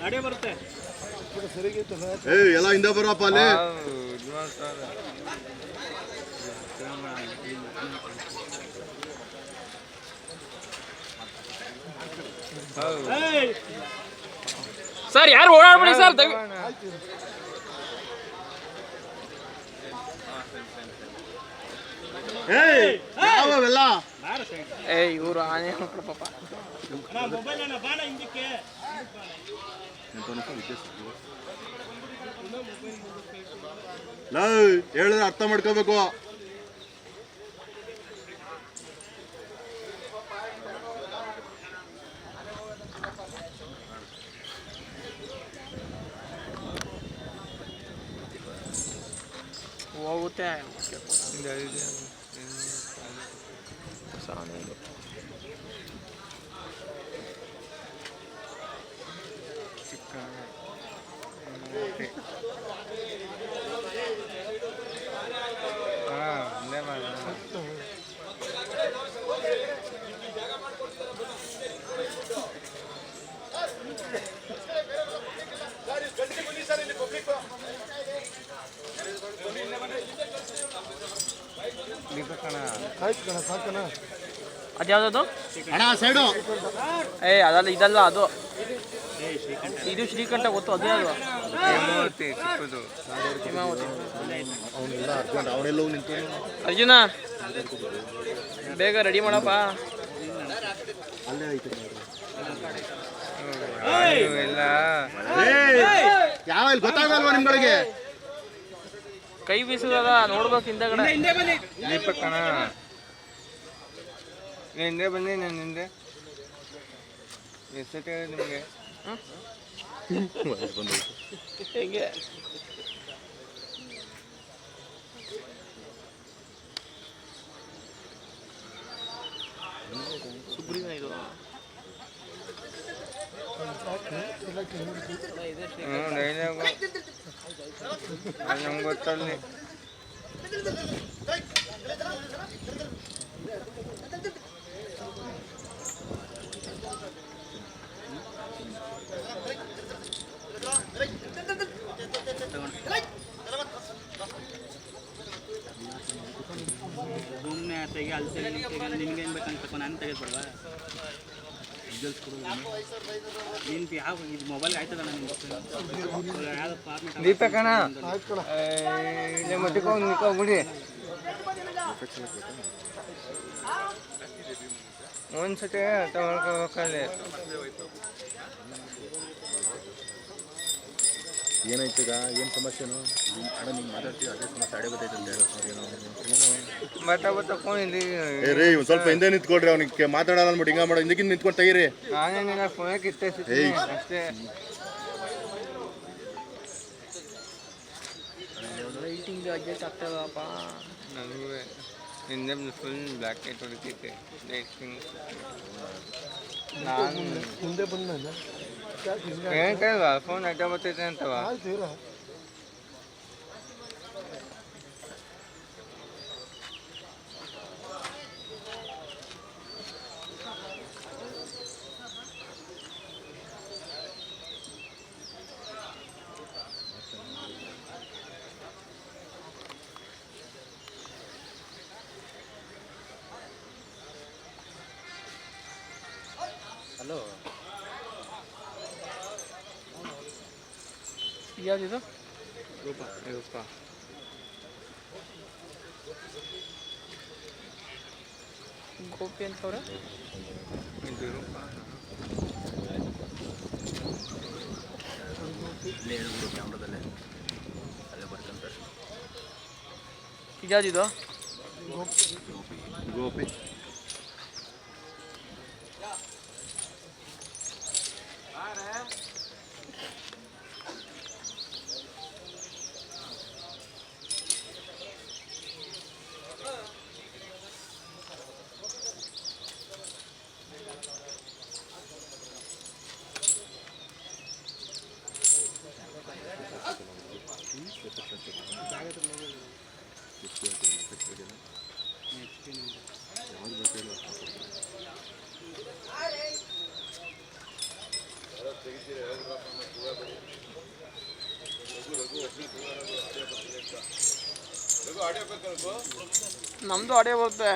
ಗಾಡಿ ಬರುತ್ತೆ ಏ ಎಲ್ಲ ಹಿಂದೆ ಬರಪ್ಪ ಅಲ್ಲಿ ಸರ್ ಯಾರು ಓಡಾಡ್ಬಿಡಿ ಸರ್ ದಯವಿ ಏಯ್ ಯಾವೆಲ್ಲ ಏ ಇವರು ಆನೆ ಮಕ್ಕಳು ಪಾಪ ಮೊಬೈಲ್ ಅಣ್ಣ ಬಾಣ ಹಿಂದಕ್ಕೆ ಲೈ ಹೇಳಿದ್ರೆ ಅರ್ಥ ಮಾಡ್ಕೋಬೇಕು ಹೋಗುತ್ತೆ ಅದು ಅಣ್ಣ ಸೈಡು ಏ ಅದಲ್ಲ ಇದಲ್ಲ ಅದು. ಇದು ಶ್ರೀಕಂಠ ಗೊತ್ತು ಅದೇ ಅಲ್ವಾ ಅರ್ಜುನ ಬೇಗ ರೆಡಿ ಮಾಡಪ್ಪ. ಯಾವ ಇಲ್ಲಿ ಗೊತ್ತಾಗಲ್ವಾ ನಿಮ್ಗಳಿಗೆ ಕೈ ಬೀಸದ ನೋಡ್ಬೇಕು ಹಿಂದೆಗಡೆ. ಹಿಂದೆ ಬನ್ನಿ ದೀಪಕ್ಕಣ ಹಿಂದೆ ಬನ್ನಿ ನಾನು ಹಿಂದೆ ಎಷ್ಟೊತ್ತೆ ನಿಮಗೆ ಹೆಂಗೆ ಸುಗ್ರೀವ ಇದು ಇದೆ ಶ್ರೀ- ಹ್ಞೂ ಡೈಲಾಗು ನಮ್ಗೆ ಗೊತ್ತಲ್ಲಿ ತೆಗಿ ಅಲ್ಲಿ ತೆಗಿ ಇಲ್ಲಿ ತೆಗಿ ನಿನ್ಗೇನು ಬೇಕಂತ ನಾನು ತೆಗೆದ್ಬಿಡ್ವಾ ನಿನ್. ಯಾವ ಇದು ಮೊಬೈಲ್ ಆಯ್ತದ ನಿಮ್ಗೆ ಯಾವ್ದು ಫಾರ್ಮೆಟ್ ಒಂದ್ಸತಿ ಅರ್ಥ ಏನಾಯ್ತು ಈಗ? ಏನು ಸಮಸ್ಯೆನು? ಅಣ್ಣ ನೀವು ಮಾತಾಡ್ತೀವಿ ಅದೇ ಸಮಸ್ಯೆ ಅಡೆ ಬರ್ತೈತೆ ಅಂತ ಹೇಳೋ ಏನೋ ಏನು? ಬತ್ತ ಬತ್ತ ಫೋನ್ ಏ ರೀ ಒಂದು ಸ್ವಲ್ಪ ಹಿಂದೆ ನಿಂತ್ಕೊಳ್ರಿ ಅವ್ನಿಗೆ ಮಾತಾಡೋಣ ಅಂದ್ಬಿಟ್ಟು ಹಿಂಗ ಮಾಡೋ ಹಿಂದಕ್ಕಿಂತ ನಿಂತ್ಕೊಂಡು ತೆಗೀರಿ ನಾನೇನಿಲ್ಲ. ಅಷ್ಟೇ. ಲೈಟಿಂಗ್ ಅಡ್ಜಸ್ಟ್ ಆಗ್ತದಪ್ಪ ನನಗೂ ಹಿಂದೆ ಫುಲ್ ಬ್ಲ್ಯಾಕ್ ಲೈಟ್ ಹೊಡಿತೈತೆ. ಲೈಟಿಂಗ್ ನಾನು ಮುಂದೆ ಬಂದ ಫೋನ್ ಅಡ್ಡ ಬರ್ತೈತೆ ಅಂತವ হ্যালো পিঁয়াজ এটা রূপা রূপা গোপেন তোরা কিন্তু রূপা पिज़ा जी दो गोपी गोपी ನಮ್ಮದು ಅಡಿಯೋ ಬರುತ್ತೆ.